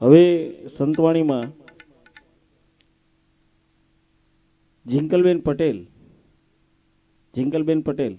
હવે સંતવાણીમાં જિંકલબેન પટેલ જિંકલબેન પટેલ